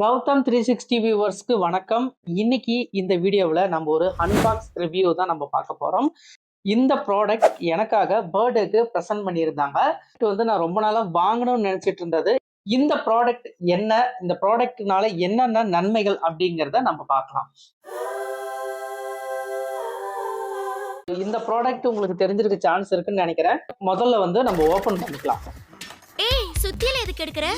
Gautham three sixty வியூவர்ஸ்க்கு வணக்கம். இன்னைக்கு இந்த வீடியோவில் நம்ம ஒரு அன்பாக்ஸ் ரிவ்யூ தான் நம்ம பார்க்க போகிறோம் இந்த ப்ராடக்ட் எனக்காக பர்த்டேக்கு ப்ரெசென்ட் பண்ணியிருந்தாங்க. இது வந்து நான் ரொம்ப நாளாக வாங்கணும்னு நினச்சிட்டு இருந்தது. இந்த ப்ராடக்ட் என்ன? இந்த ப்ராடக்ட்னால என்னென்ன நன்மைகள் அப்படிங்கிறத நம்ம பார்க்கலாம். இந்த ப்ராடக்ட் உங்களுக்கு தெரிஞ்சிருக்க சான்ஸ் இருக்குன்னு நினைக்கிறேன். முதல்ல வந்து நம்ம ஓப்பன் பண்ணிக்கலாம். ஏய் சுத்தியில எதுக்கு எடுக்கிற?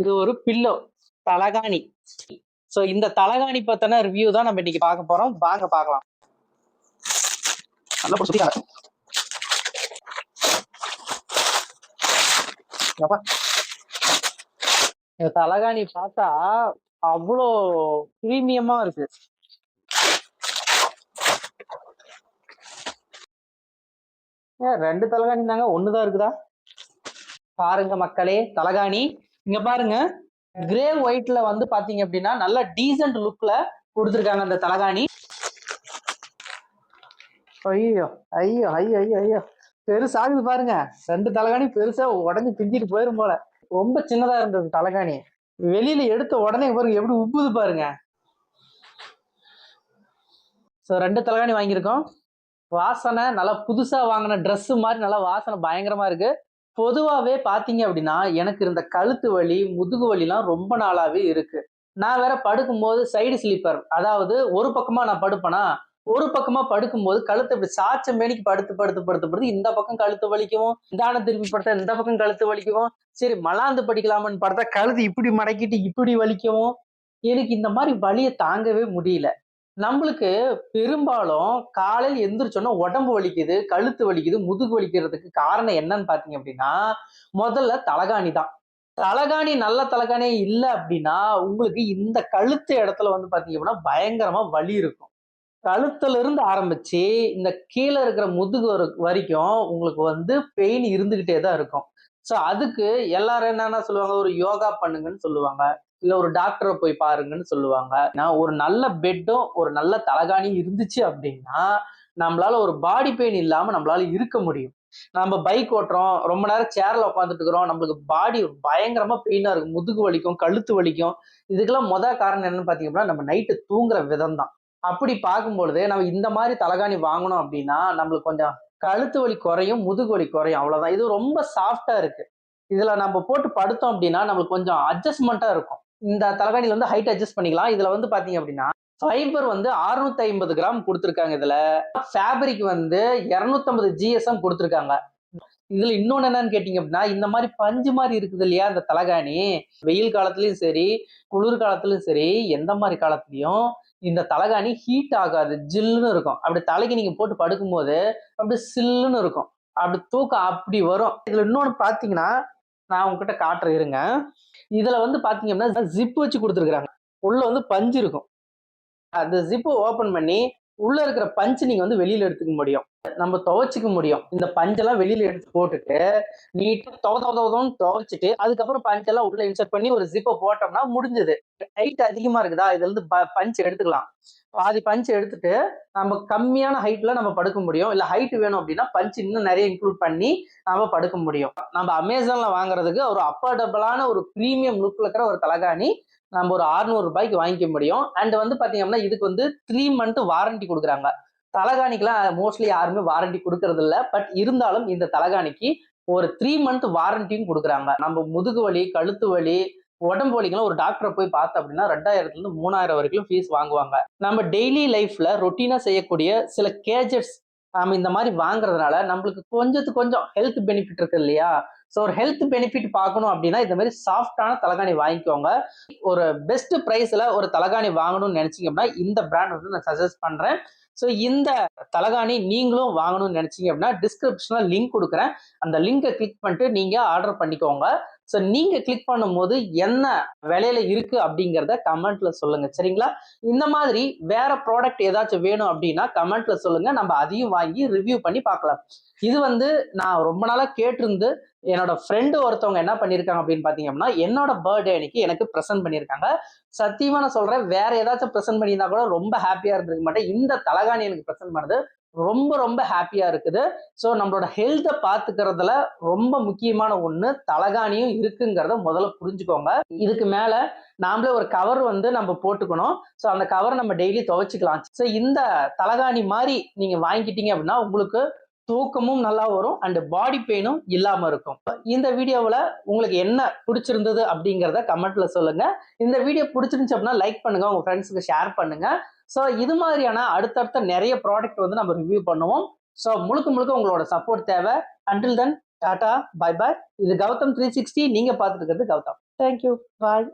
இது ஒரு பில்லோ தலகாணி. சோ இந்த தலகாணி பத்தின ரிவ்யூ தான் நம்ம இன்னைக்கு பார்க்க போறோம். வாங்க பார்க்கலாம். நல்லா இந்த தலகாணி பார்த்தா அவ்வளோ பிரீமியமா இருக்கு. ஏன் ரெண்டு தலகாணி தாங்க ஒண்ணுதான் இருக்குதா? பாருங்க மக்களே தலகாணி. இங்க பாருங்க. கிரே ஒயிட்ல வந்து பாத்தீங்க அப்படின்னா நல்ல டீசென்ட் லுக்ல கொடுத்துருக்காங்க அந்த தலகாணி. ஐயோ ஐயோ ஐயோ ஐயோ ஐயோ. பெருசாகுது பாருங்க. ரெண்டு தலகாணி பெருசா உடஞ்சி பிஞ்சிட்டு போயிரும் போல. ரொம்ப சின்னதா இருந்தது தலகாணி. வெளியில எடுத்த உடனே பாருங்க எப்படி உப்புது பாருங்க. ஸோ ரெண்டு தலகாணி வாங்கியிருக்கோம். வாசனை நல்லா புதுசாக வாங்கின ட்ரெஸ்ஸு மாதிரி நல்லா வாசனை பயங்கரமாக இருக்குது பொதுவாகவே பார்த்தீங்க அப்படின்னா எனக்கு இருந்த கழுத்து வலி முதுகு வலிலாம் ரொம்ப நாளாகவே இருக்கு. நான் வேற படுக்கும்போது சைடு ஸ்லீப்பர் அதாவது ஒரு பக்கமா நான் படுப்பேனா ஒரு பக்கமா படுக்கும்போது கழுத்து இப்படி சாச்ச மேனிக்கு படுத்து படுத்து படுத்து படுத்து இந்த பக்கம் கழுத்து வலிக்கவும் இந்தான திருப்பி படுத்தா இந்த பக்கம் கழுத்து வலிக்கவும் சரி மலாந்து படிக்கலாமான்னு பார்த்தா கழுத்து இப்படி மடக்கிட்டு இப்படி வலிக்கவும் எனக்கு இந்த மாதிரி வலியை தாங்கவே முடியல. நம்மளுக்கு பெரும்பாலும் காலையில் எந்திரிச்சோன்னா உடம்பு வலிக்குது கழுத்து வலிக்குது முதுகு வலிக்கிறதுக்கு காரணம் என்னன்னு பார்த்தீங்க அப்படின்னா முதல்ல தலகாணி தான். தலகாணி நல்ல தலகாணியே இல்லை அப்படின்னா உங்களுக்கு இந்த கழுத்து இடத்துல வந்து பார்த்தீங்க அப்படின்னா பயங்கரமாக வலி இருக்கும். கழுத்துல இருந்து ஆரம்பிச்சு இந்த கீழே இருக்கிற முதுகு வரைக்கும் உங்களுக்கு வந்து பெயின் இருந்துகிட்டே தான் இருக்கும். ஸோ அதுக்கு எல்லாரும் என்னென்ன சொல்லுவாங்க? ஒரு யோகா பண்ணுங்கன்னு சொல்லுவாங்க. இல்ல ஒரு டாக்டரை போய் பாருங்கன்னு சொல்லுவாங்க. நான் ஒரு நல்ல பெட்டும் ஒரு நல்ல தலகாணியும் இருந்துச்சு அப்படின்னா நம்மளால ஒரு பாடி பெயின் இல்லாம நம்மளால இருக்க முடியும். நம்ம பைக் ஓட்டுறோம் ரொம்ப நேரம் சேர்ல உட்காந்துட்டு இருக்கிறோம் நம்மளுக்கு பாடி பயங்கரமா பெயினா இருக்கும். முதுகு வலிக்கும் கழுத்து வலிக்கும். இதுக்கெல்லாம் மொதல் காரணம் என்னன்னு பாத்தீங்கன்னா நம்ம நைட்டு தூங்குற விதம் தான். அப்படி பார்க்கும்பொழுது நம்ம இந்த மாதிரி தலகாணி வாங்கணும் அப்படின்னா நம்மளுக்கு கொஞ்சம் கழுத்து வலி குறையும் முதுகு வலி குறையும். அவ்வளவுதான். இது ரொம்ப சாஃப்டா இருக்கு. இதுல நம்ம போட்டு படுத்தோம் அப்படின்னா நம்மளுக்கு கொஞ்சம் அட்ஜஸ்ட்மெண்ட்டா இருக்கும். இந்த தலைகாணியில் வந்து ஹைட் அட்ஜஸ்ட் பண்ணிக்கலாம். இதில் வந்து பார்த்தீங்க அப்படின்னா ஃபைபர் வந்து 650 ஐம்பது கிராம் கொடுத்துருக்காங்க இதுல. ஃபேப்ரிக் வந்து 250 ஜிஎஸ்எம் கொடுத்துருக்காங்க. இதுல இன்னொன்னு என்னன்னு கேட்டீங்க அப்படின்னா இந்த மாதிரி பஞ்சு மாதிரி இருக்குது இல்லையா இந்த தலகாணி? வெயில் காலத்துலயும் சரி குளிர் காலத்துலயும் சரி எந்த மாதிரி காலத்துலயும் இந்த தலகாணி ஹீட் ஆகாது. ஜில்லுன்னு இருக்கும். அப்படி தலைக்கு நீங்க போட்டு படுக்கும்போது அப்படி சில்லுன்னு இருக்கும். அப்படி தூக்கம் அப்படி வரும். இதுல இன்னொன்னு பாத்தீங்கன்னா நான் உங்ககிட்ட காட்டுறேன் இருங்க. இதுல வந்து பாத்தீங்க அப்படின்னா ஜிப் வச்சு கொடுத்துருக்குறாங்க. உள்ள வந்து பஞ்சு இருக்கும். அந்த ஜிப்பு ஓப்பன் பண்ணி உள்ள இருக்கிற பஞ்சு நீங்க வந்து வெளியில எடுத்துக்க முடியும். நம்ம துவைச்சிக்க முடியும். இந்த பஞ்செல்லாம் வெளியில எடுத்து போட்டுட்டு நீட்டா துவ துவ துவைச்சிட்டு அதுக்கப்புறம் பஞ்செல்லாம் உள்ள இன்சர்ட் பண்ணி ஒரு ஜிப்பை போட்டோம்னா முடிஞ்சது. ஹைட் அதிகமா இருக்குதா? இதுல இருந்து பஞ்சு எடுத்துக்கலாம். பாதி பஞ்ச் எடுத்துட்டு நம்ம கம்மியான ஹைட்ல நம்ம படுக்க முடியும். இல்ல ஹைட் வேணும் அப்படின்னா பஞ்ச் இன்னும் நிறைய இன்க்ளூட் பண்ணி நம்ம படுக்க முடியும். நம்ம அமேசான்ல வாங்குறதுக்கு ஒரு அஃபோர்டபுளான ஒரு ப்ரீமியம் லுக்ல இருக்கிற ஒரு தலகாணி நம்ம ஒரு 600 ரூபாய்க்கு வாங்கிக்க முடியும். அண்ட் வந்து பாத்தீங்கன்னா இதுக்கு வந்து த்ரீ மந்த் வாரண்டி கொடுக்குறாங்க. தலகாணிக்கெல்லாம் மோஸ்ட்லி யாருமே வாரண்டி கொடுக்கறது இல்ல. பட் இருந்தாலும் இந்த தலகாணிக்கு ஒரு த்ரீ மந்த் வாரண்டியும் கொடுக்குறாங்க. நம்ம முதுகு வலி கழுத்து வலி உடம்பு வலிக்கெல்லாம் ஒரு டாக்டரை போய் பார்த்தோம் அப்படின்னா ரெண்டாயிரத்துலேருந்து மூணாயிரம் வரைக்கும் ஃபீஸ் வாங்குவாங்க. நம்ம டெய்லி லைஃப்பில் ரொட்டீனாக செய்யக்கூடிய சில கேஜெட்ஸ் நம்ம இந்த மாதிரி வாங்குறதுனால நம்மளுக்கு கொஞ்சத்துக்கு கொஞ்சம் ஹெல்த் பெனிஃபிட் இருக்கு இல்லையா? ஸோ ஒரு ஹெல்த் பெனிஃபிட் பார்க்கணும் அப்படின்னா இந்த மாதிரி சாஃப்டான தலகாணி வாங்கிக்கோங்க. ஒரு பெஸ்ட் ப்ரைஸில் ஒரு தலகாணி வாங்கணும்னு நினச்சிங்க அப்படின்னா இந்த பிராண்ட் வந்து நான் சஜஸ்ட் பண்ணுறேன் ஸோ இந்த தலகாணி நீங்களும் வாங்கணும்னு நினச்சிங்க அப்படின்னா டிஸ்கிரிப்ஷனில் லிங்க் கொடுக்குறேன். அந்த லிங்கை கிளிக் பண்ணிட்டு நீங்கள் ஆர்டர் பண்ணிக்கோங்க. ஸோ நீங்கள் கிளிக் பண்ணும்போது என்ன விலையில இருக்கு அப்படிங்கிறத கமெண்ட்ல சொல்லுங்க. சரிங்களா? இந்த மாதிரி வேற ப்ராடக்ட் ஏதாச்சும் வேணும் அப்படின்னா கமெண்ட்ல சொல்லுங்க. நம்ம அதையும் வாங்கி ரிவ்யூ பண்ணி பார்க்கலாம். இது வந்து நான் ரொம்ப நாளாக கேட்டிருந்து என்னோட ஃப்ரெண்டு ஒருத்தவங்க என்ன பண்ணியிருக்காங்க அப்படின்னு பார்த்தீங்க அப்படின்னா என்னோட பர்த்டே அன்னைக்கு எனக்கு ப்ரெசென்ட் பண்ணியிருக்காங்க சத்தியமாக நான் சொல்கிறேன் வேற ஏதாச்சும் ப்ரெசென்ட் பண்ணியிருந்தா கூட ரொம்ப ஹாப்பியாக இருந்திருக்க மாட்டேன். இந்த தலகாணி எனக்கு ப்ரெசென்ட் பண்ணது ரொம்ப ரொம்ப ஹாப்பியாக இருக்குது. ஸோ நம்மளோட ஹெல்த்தை பார்த்துக்கிறதுல ரொம்ப முக்கியமான ஒன்று தலகாணியும் இருக்குங்கிறத முதல்ல புரிஞ்சுக்கோங்க. இதுக்கு மேலே நாமளே ஒரு கவர் வந்து நம்ம போட்டுக்கணும். ஸோ அந்த கவரை நம்ம டெய்லி துவைச்சிக்கலாம். ஸோ இந்த தலகாணி மாதிரி நீங்கள் வாங்கிக்கிட்டீங்க அப்படின்னா உங்களுக்கு தூக்கமும் நல்லா வரும் அண்ட் பாடி பெயினும் இல்லாமல் இருக்கும். இந்த வீடியோவில் உங்களுக்கு என்ன பிடிச்சிருந்தது அப்படிங்கிறத கமெண்ட்ல சொல்லுங்கள் இந்த வீடியோ பிடிச்சிருந்துச்சு அப்படின்னா லைக் பண்ணுங்க. உங்கள் ஃப்ரெண்ட்ஸுக்கு ஷேர் பண்ணுங்கள் ஸோ இது மாதிரியான அடுத்தடுத்த நிறைய ப்ராடக்ட் வந்து நம்ம ரிவ்யூ பண்ணுவோம். ஸோ முழுக்க முழுக்க உங்களோட சப்போர்ட் தேவை. Until then tata bye bye இது கௌதம் த்ரீ சிக்ஸ்டி நீங்க பார்த்துட்டு இருக்கிறது கௌதம். Thank you bye